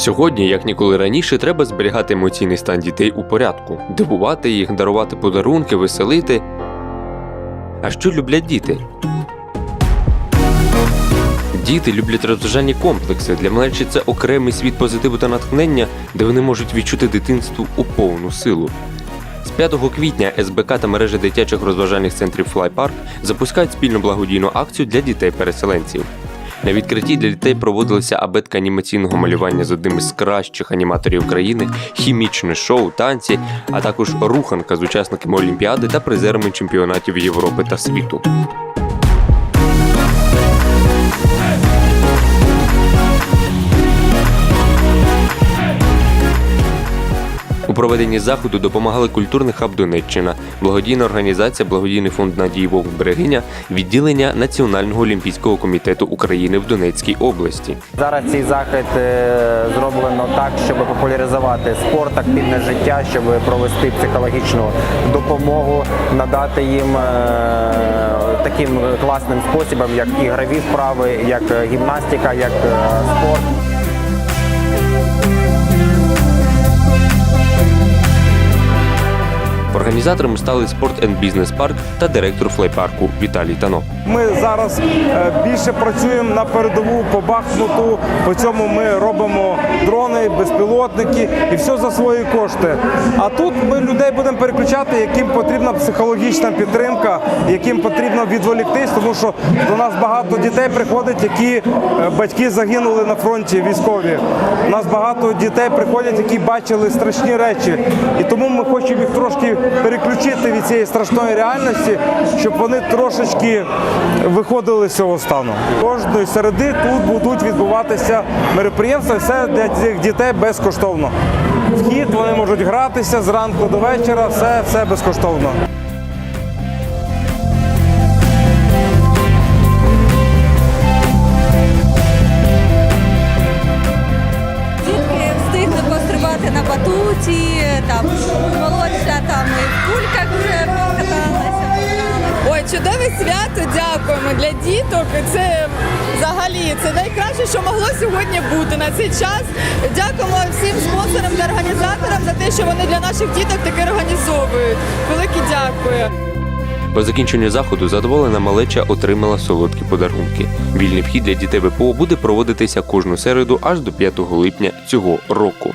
Сьогодні, як ніколи раніше, треба зберігати емоційний стан дітей у порядку, дивувати їх, дарувати подарунки, веселити. А що люблять діти? Діти люблять розважальні комплекси. Для малечі це окремий світ позитиву та натхнення, де вони можуть відчути дитинство у повну силу. З 5 квітня СБК та мережа дитячих розважальних центрів Флайпарк запускають спільну благодійну акцію для дітей-переселенців. На відкритті для дітей проводилася абетка анімаційного малювання з одним із кращих аніматорів країни, хімічне шоу, танці, а також руханка з учасниками Олімпіади та призерами чемпіонатів Європи та світу. Проведенні заходу допомагали культурний хаб Донеччина, благодійна організація Благодійний фонд Надії Вовк Берегиня, відділення Національного олімпійського комітету України в Донецькій області. Зараз цей захід е, зроблено так, щоб популяризувати спорт, активне життя, щоб провести психологічну допомогу, надати їм е, таким класним способом, як ігрові вправи, як гімнастика, як е, спорт. Організаторами стали спорт енд бізнес парк та директор флейпарку Віталій Тано. Ми зараз е, більше працюємо на передову по Бахмуту. По цьому ми робимо дрони, безпілотники і все за свої кошти. А тут ми людей будемо переключати, яким потрібна психологічна підтримка, яким потрібно відволіктись, тому що до нас багато дітей приходить, які е, батьки загинули на фронті військові. У нас багато дітей приходять, які бачили страшні речі. І тому ми хочемо їх трошки переключити від цієї страшної реальності, щоб вони трошечки виходили з цього стану. Кожної середи тут будуть відбуватися мероприємства, все для цих дітей безкоштовно. Вхід вони можуть гратися зранку до вечора, все, все безкоштовно. Дітки встигли пострибати на батуті, там молодша там і в кульках вже покаталася. Ой, чудове свято, дякуємо для діток. Це взагалі це найкраще, що могло сьогодні бути на цей час. Дякуємо всім спонсорам та організаторам за те, що вони для наших діток таке організовують. Велике дякую. По закінченню заходу задоволена малеча отримала солодкі подарунки. Вільний вхід для дітей ВПО буде проводитися кожну середу аж до 5 липня цього року.